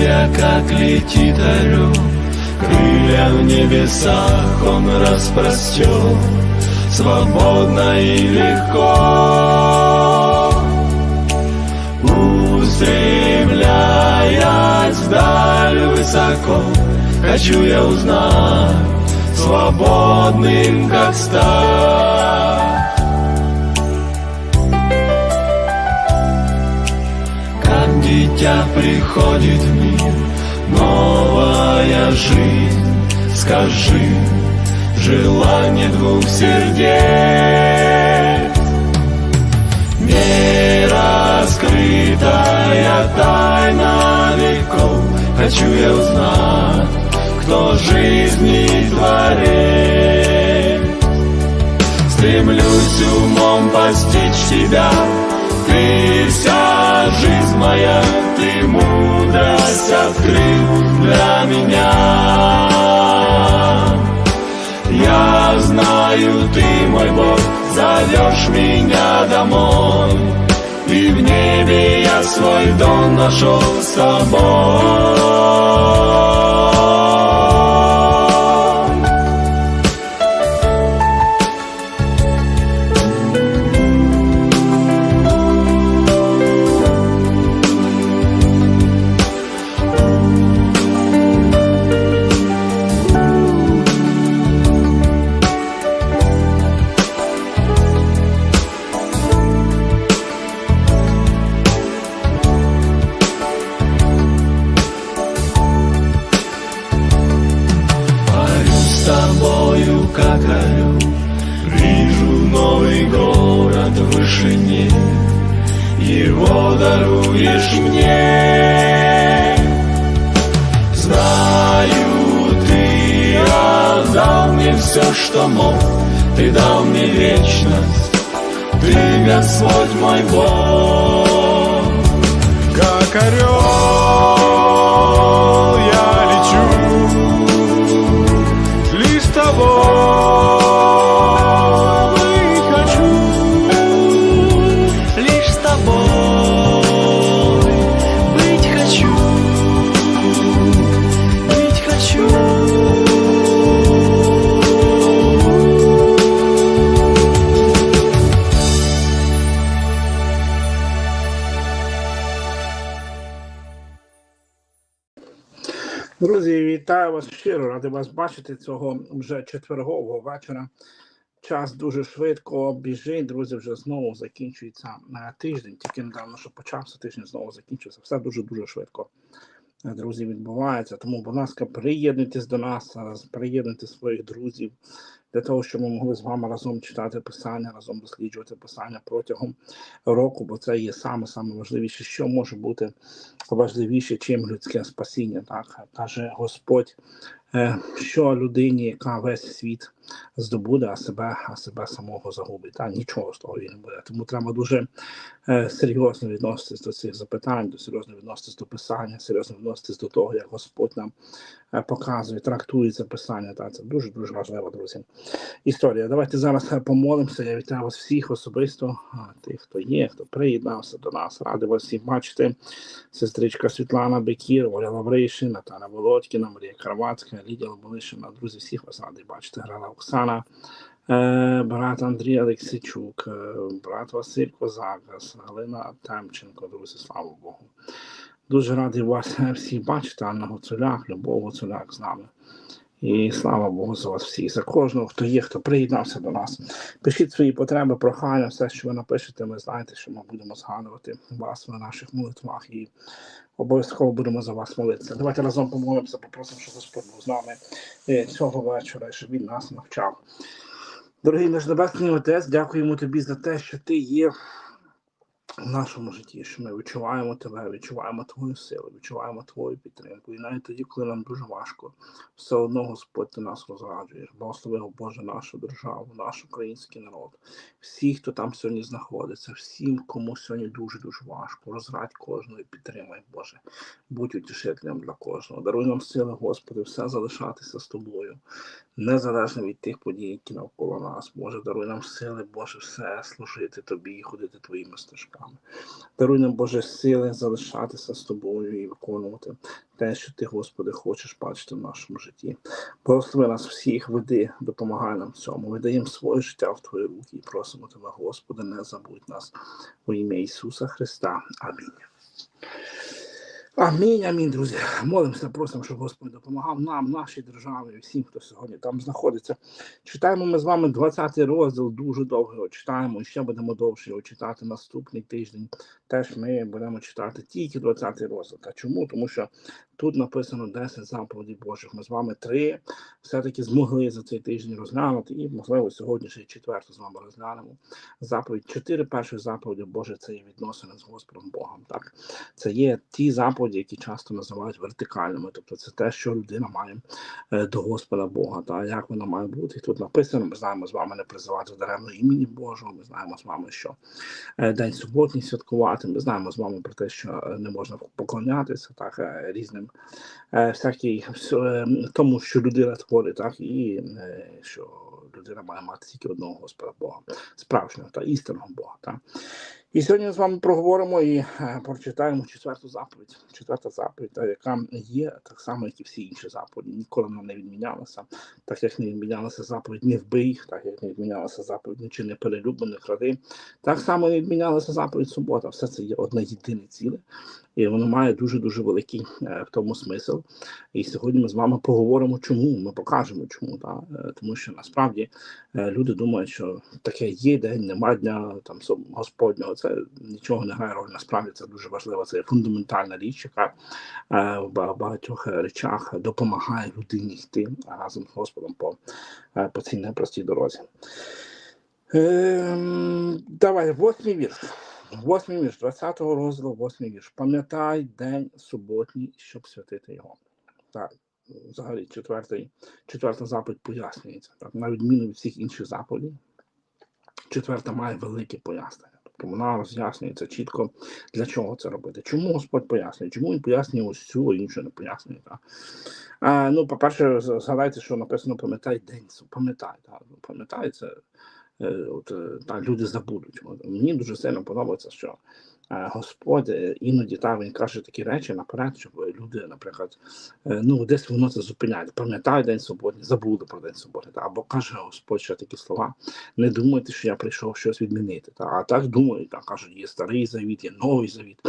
я, как летит орел, Крылья в небесах он распростер, Свободно и легко. Устремляясь вдаль высоко, Хочу я узнать, свободным как стать. Дитя приходит в мир новая жизнь, скажи, желание двух сердец. Не раскрытая тайна веков, хочу я узнать, кто жизни творит. Стремлюсь умом постичь тебя, ты вся жизнь моя, ты мудрость открыл для меня. Я знаю, ты мой Бог, зовешь меня домой, и в небе я свой дом нашел с тобой. Парю с тобою, как орел, Вижу новый город в вышине, Его даруешь мне. Знаю, ты отдал мне все, что мог, Ты дал мне вечность, Ты Господь мой Бог. Как орел щиро, радий вас бачити цього вже четвергового вечора. Час дуже швидко біжить. Друзі, вже знову закінчується на тиждень. Тільки недавно, що почався тиждень, знову закінчився. Все дуже дуже швидко. Друзі, відбувається. Тому, будь ласка, приєднуйтесь до нас, приєднуйте своїх друзів для того, щоб ми могли з вами разом читати писання, разом досліджувати писання протягом року, бо це є саме саме важливіше, що може бути важливіше, чим людське спасіння. Так каже Господь, е, що людині, яка весь світ здобуде, а себе, а себе самого загубить. Та нічого з того він не буде. Тому треба дуже е, серйозно відноситись до цих запитань, до серйозно відноситись до писання, серйозно відноситись до того, як Господь нам е, показує, трактує це писання. Та це дуже дуже важливо, друзі. Історія. Давайте зараз е, помолимося. Я вітаю вас всіх особисто, тих, хто є, хто приєднався до нас. Радий вас всіх бачити. Сестричка Світлана Бекір, Оля Лавришин, Наталя Володькіна, Марія Карвацька, Лідія Лоболишина. Друзі, всіх вас радий бачити. Грала Оксана, е, брат Андрій Олексійчук, е, брат Василь Козакас, Галина Темченко. Друзі, слава Богу. Дуже радий вас всіх бачити. Анна Гуцуляк, Любов Гуцуляк з нами. І слава Богу за вас всіх, за кожного, хто є, хто приєднався до нас. Пишіть свої потреби, прохання, все, що ви напишете, ми знаєте, що ми будемо згадувати вас на наших молитвах і обов'язково будемо за вас молитися. Давайте разом помолимося, попросимо, щоб Господь був з нами е, цього вечора, щоб він нас навчав. Дорогий наш Небесний Отець, дякуємо тобі за те, що ти є в нашому житті, що ми відчуваємо тебе, відчуваємо твою силу, відчуваємо твою підтримку. І навіть тоді, коли нам дуже важко, все одно Господь ти нас розраджуєш. Благослови, Боже, нашу державу, наш український народ, всіх, хто там сьогодні знаходиться, всім, кому сьогодні дуже дуже важко. Розрадь кожного і підтримай, Боже. Будь утішителем для кожного. Даруй нам сили, Господи, все залишатися з тобою, незалежно від тих подій, які навколо нас. Боже, даруй нам сили, Боже, все служити тобі і ходити твоїми стежками. Даруй нам Боже сили залишатися з тобою і виконувати те, що ти, Господи, хочеш бачити в нашому житті. Благослови нас всіх, веди, допомагай нам в цьому. Видаємо своє життя в Твої руки і просимо Тебе, Господи, не забудь нас У ім'я Ісуса Христа. Амінь. Амінь, амінь, друзі. Молимося, просимо, щоб Господь допомагав нам, нашій державі, всім, хто сьогодні там знаходиться. Читаємо ми з вами 20 розділ, дуже довго його читаємо, і ще будемо довше його читати наступний тиждень. Теж ми будемо читати тільки 20 розділ. Та чому? Тому що тут написано 10 заповідей Божих. Ми з вами три все-таки змогли за цей тиждень розглянути, і, можливо, сьогодні ще четверту з вами розглянемо. Заповідь. Чотири перших заповіді Боже це є відносини з Господом Богом. Так? Це є ті заповіді, які часто називають вертикальними. Тобто це те, що людина має е, до Господа Бога. Та як вона має бути. І тут написано, ми знаємо з вами не призивати даремно імені Божого. Ми знаємо з вами, що е, день суботній святкувати. Ми знаємо з вами про те, що е, не можна поклонятися так різним всякій тому, що людина творить, так і що людина має мати тільки одного Господа Бога, справжнього та істинного Бога. Так? І сьогодні ми з вами проговоримо і е, прочитаємо четверту заповідь. Четверта заповідь, яка є так само, як і всі інші заповіді. Ніколи вона не відмінялася, так як не відмінялася заповідь не вбий, так як не відмінялася заповідь не чи не перелюблених не кради. Так само не відмінялася заповідь субота. Все це є одне єдине ціле, і воно має дуже дуже великий е, в тому смисл. І сьогодні ми з вами поговоримо, чому ми покажемо, чому та Е, тому, що насправді люди думають, що таке є день, нема дня там Господнього. Це нічого не грає роль. Насправді це дуже важливо. Це фундаментальна річ, яка е, в багатьох речах допомагає людині йти разом з Господом по, е, по цій непростій дорозі. Ем, давай, восьмий вірш. Восьмий вірш, 20-го розділу, восьмий вірш. Пам'ятай день суботній, щоб святити його. Так, взагалі, четвертий, четверта заповідь пояснюється. Так, на відміну від всіх інших заповідей, четверта має велике пояснення. Тобто вона роз'яснюється чітко, для чого це робити. Чому Господь пояснює? Чому він пояснює ось цю, іншу не пояснює? Так? А, ну, по-перше, згадайте, що написано пам'ятай день, пам'ятай. Так? Ну, Пам'ятай е, от, е, та, люди забудуть. Мені дуже сильно подобається, що Господь е, іноді та, він каже такі речі наперед, щоб люди, наприклад, е, ну, десь воно це зупиняє. Пам'ятаю день суботній, забули про день суботи. Та, або каже Господь ще такі слова. Не думайте, що я прийшов щось відмінити. Та, а так думають, та, кажуть, є старий завіт, є новий завіт.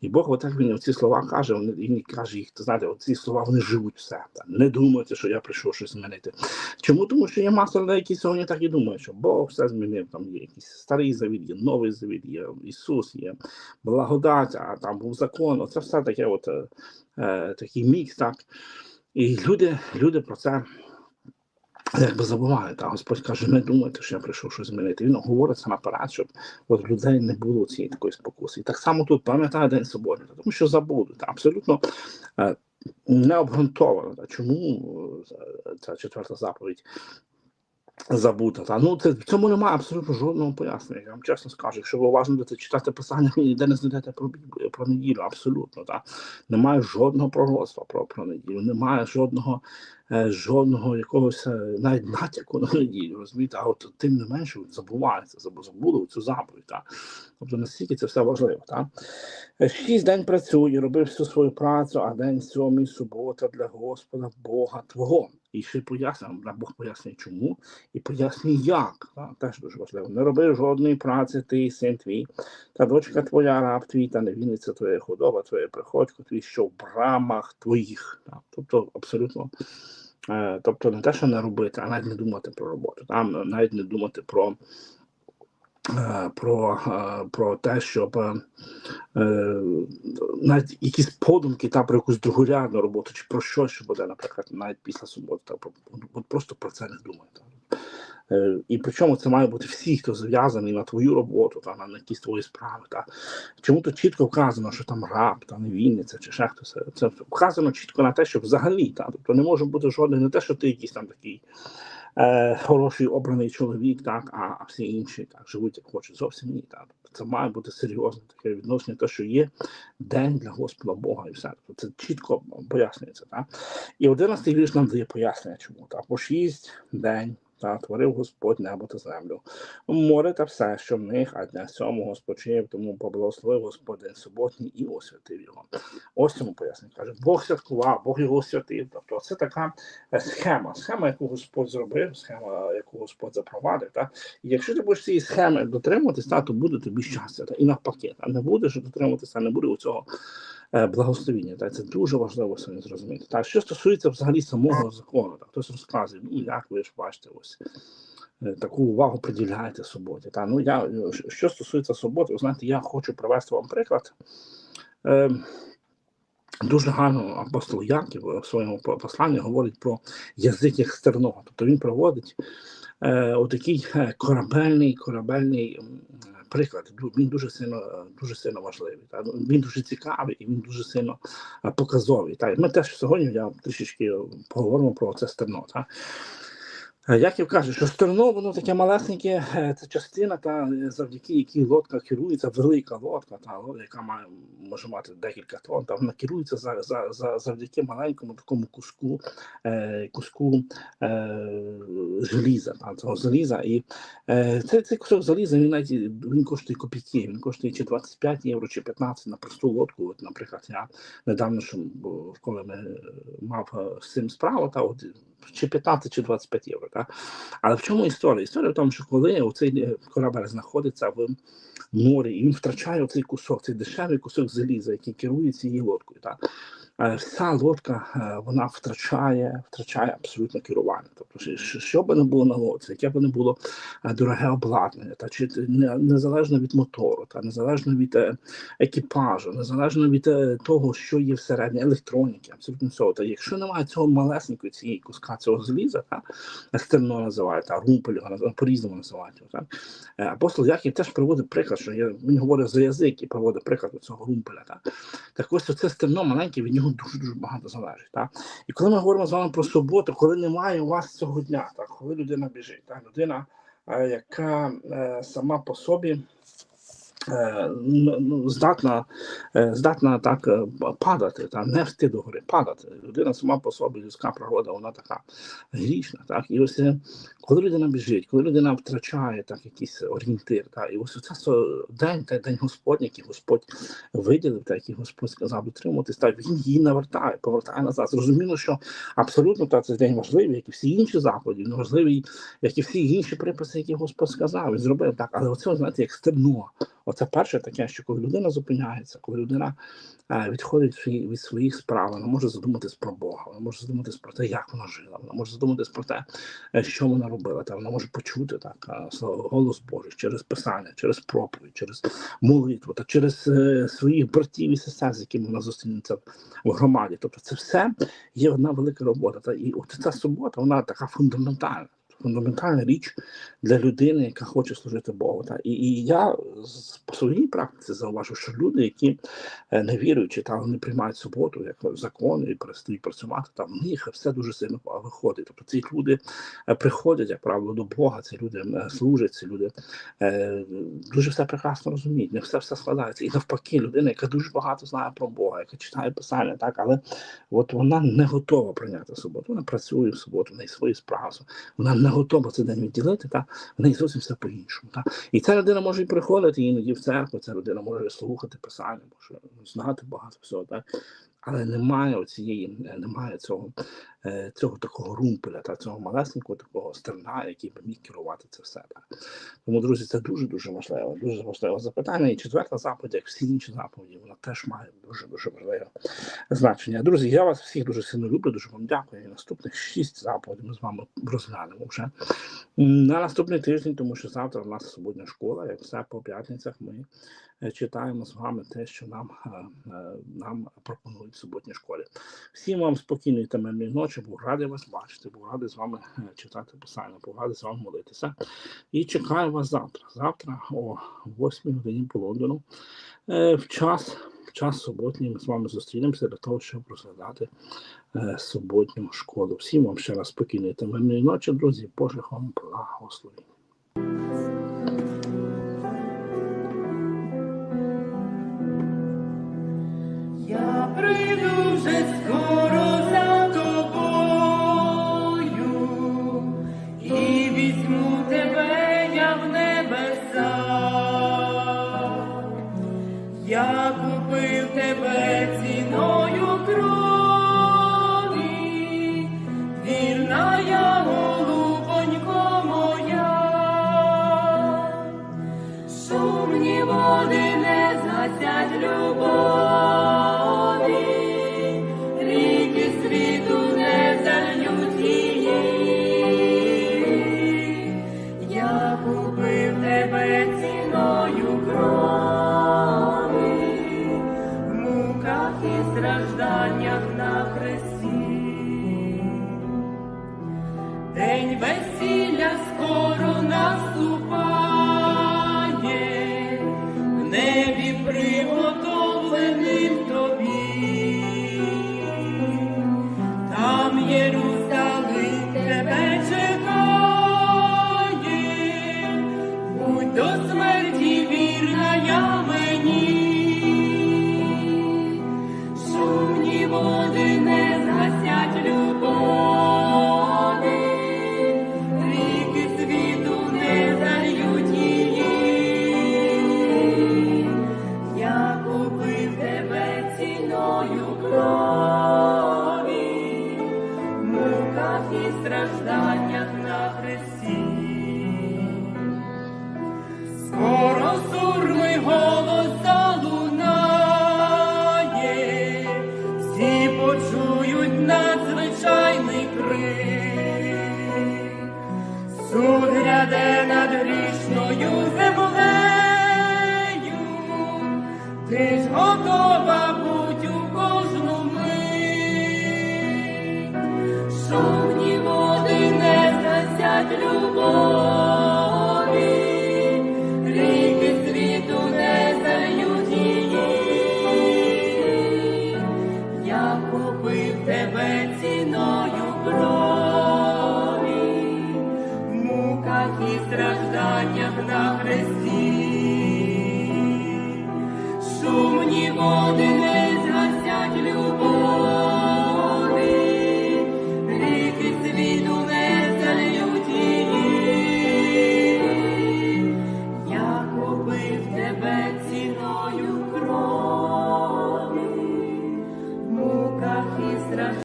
І Бог отак він ці слова каже, вони- він каже їх, знаєте, оці слова вони живуть все. Та. Не думайте, що я прийшов щось змінити. Чому? Тому що є маса людей, які сьогодні так і думають, що Бог все змінив. Там є якийсь старий завіт, є новий завіт, є Ісус, є благодать, а там був закон. Оце все таке, от е, е, такий мікс, так. І люди, люди про це якби забувають. А Господь каже, не думайте, що я прийшов щось змінити. Він говорить це наперед, щоб от людей не було цієї такої спокуси. І так само тут пам'ятає день суботній, тому що забудуть. Абсолютно е, необґрунтовано. Чому е, ця четверта заповідь забута? Та ну це в цьому немає абсолютно жодного пояснення. Я вам чесно скажу, якщо ви уважно будете читати писання, ви ніде не знайдете про про неділю. Абсолютно та немає жодного пророцтва про, про неділю, немає жодного. е, Жодного якогось е, навіть натяку на неділю, розумієте, а от тим не менше забувається, забу- забули цю заповідь. Та? Тобто настільки це все важливо. Та? Е, Шість день працює, робив всю свою працю, а день сьомий субота для Господа Бога Твого. І ще пояснює, Бог пояснює, чому, і пояснює, як. Та? Теж дуже важливо. Не роби жодної праці, ти, син твій, та дочка твоя, раб твій, та невінниця твоя худоба, твоє приходько твій, що в брамах твоїх. Та? Тобто абсолютно. Е, Тобто не те, що не робити, а навіть не думати про роботу, там навіть не думати про, про, е, про те, щоб е, е, навіть якісь подумки та про якусь другорядну роботу, чи про що буде, наприклад, навіть після суботи, та, про- от просто про це не думайте. Е, І причому це має бути всі, хто зав'язаний на твою роботу, та на якісь твої справи. Та. Чому тут чітко вказано, що там раб, та невільниця, чи ще хтось. Це вказано чітко на те, що взагалі, та, тобто не може бути жодне, не те, що ти якийсь там такий хороший обраний чоловік, так, а, всі інші так, живуть як хочуть. Зовсім ні. Так. Це має бути серйозне таке відношення, те, що є день для Господа Бога і все. Це чітко пояснюється. Так. І 11 вірш нам дає пояснення, чому. Так. Бо шість день та творив Господь небо та землю, море та все, що в них, а дня сьомого спочив, тому поблагословив Господь день суботній і освятив його. Ось цьому пояснення каже, Бог святкував, Бог його освятив. Тобто це така е, схема, схема, яку Господь зробив, схема, яку Господь запровадив. Та? І якщо ти будеш цієї схеми дотримуватись, то буде тобі щастя. Та? І навпаки, а не будеш дотримуватися, не буде у цього благословіння. Та? Це дуже важливо сьогодні зрозуміти. Та? Що стосується взагалі самого закону, так? хтось розказує, ну як ви ж бачите, ось. е, Таку увагу приділяєте суботі. Та ну я е, що стосується суботи, знаєте, я хочу привести вам приклад. Е, Дуже гарно апостол Яків в своєму посланні говорить про язик як стерного. Тобто він проводить е, отакий е, корабельний, корабельний приклад. Він дуже сильно, е, дуже сильно важливий. Та? Ну, Він дуже цікавий і він дуже сильно е, показовий. Та? Ми теж сьогодні я трішечки поговоримо про це стерно. Та? Е, Яків каже, що стерно, воно таке малесеньке, е, це частина, та е, завдяки якій лодка керується, велика лодка, та яка має може мати декілька тонн, та вона керується за, за, за завдяки маленькому такому куску, е, куску е, желіза, та, цього заліза. І е, цей, цей кусок заліза він навіть він коштує копійки, він коштує чи 25 євро, чи 15 на просту лодку. От, наприклад, я недавно, що, коли ми мав з цим справу, та от чи 15, чи 25 євро. Та? Але в чому історія? Історія в тому, що коли оцей е, корабель знаходиться в морі, і він втрачає оцей кусок, цей дешевий кусок заліза, який керує цією лодкою. Та? Е, Вся лодка е, вона втрачає, втрачає абсолютно керування. Тобто, що- би не було на лодці, яке би не було е, дороге обладнання, та чи незалежно від мотору, та незалежно від екіпажу, незалежно від того, що є всередині електроніки, абсолютно всього. Та якщо немає цього малесенької цієї куска цього заліза, та стерно називають, та румпель по-різному називають його. Так? Апостол Яків теж приводить приклад, що є, він говорить за язик і приводить приклад цього румпеля. Так, так ось це стерно маленьке, від нього дуже дуже багато залежить. Так? І коли ми говоримо з вами про суботу, коли немає у вас цього дня, так, коли людина біжить, так, людина, е, яка е, сама по собі. Е, ну, ну, Здатна, е, здатна так е, падати, та не встиг до гори, падати. Людина сама по собі, людська природа, вона така грішна. Так? І ось коли людина біжить, коли людина втрачає так якийсь орієнтир, так, і ось це день, та день Господній, який Господь виділив, та який Господь сказав дотримуватись, так він її навертає, повертає назад. Зрозуміло, що абсолютно та цей день важливий, як і всі інші заходи, він важливий, як і всі інші приписи, які Господь сказав, і зробив так. Але оце, знаєте, як стерно. Оце перше таке, що коли людина зупиняється, коли людина е, відходить від своїх справ, вона може задуматись про Бога, вона може задуматись про те, як вона жила, вона може задуматись про те, е, що вона робила. Та вона може почути так е, голос Божий через писання, через проповідь, через молитву та через своїх братів і сестер, з якими вона зустрінеться в громаді. Тобто, це все є одна велика робота. Та і от ця субота, вона така фундаментальна. Фундаментальна річ для людини, яка хоче служити Богу. Та і, і я по своїй практиці зауважу, що люди, які е, не віруючи, та вони приймають суботу як закон і перестають працювати, там в них все дуже сильно виходить. Тобто ці люди е, приходять, як правило, до Бога, ці люди служать, ці люди е, дуже все прекрасно розуміють, не все все складається. І навпаки, людина, яка дуже багато знає про Бога, яка читає писання, так, але от вона не готова прийняти суботу. Вона працює в суботу, в неї свої справи. Вона не готова цей день відділити, та в неї зовсім все по-іншому. Та. І ця людина може і приходити іноді в церкву, ця людина може слухати писання, може знати багато всього, так. Але немає оцієї, е, немає цього, е, цього такого румпеля, та цього малесенького такого стерна, який би міг керувати це все. Так. Тому, друзі, це дуже дуже важливо, дуже важливе запитання. І четверта заповідь, як всі інші заповіді, вона теж має дуже дуже важливе значення. Друзі, я вас всіх дуже сильно люблю, дуже вам дякую. І наступних шість заповідей ми з вами розглянемо вже на наступний тиждень, тому що завтра в нас суботня школа, як все по п'ятницях ми читаємо з вами те, що нам, е, е, нам пропонують в суботній школі. Всім вам спокійної та мирної ночі, був радий вас бачити, був радий з вами е, читати писання, був радий з вами молитися. І чекаю вас завтра. Завтра о 8 годині по Лондону. Е, В час, в час суботній ми з вами зустрінемося для того, щоб розглядати е, суботню школу. Всім вам ще раз спокійної та мирної ночі, друзі. Божих вам благословень. Засять любов. стражданнях на хресті, скоро сурмий голос залунає, всі почують надзвичайний крик, суд ряде над грішною землею, ти ж готова. Oh.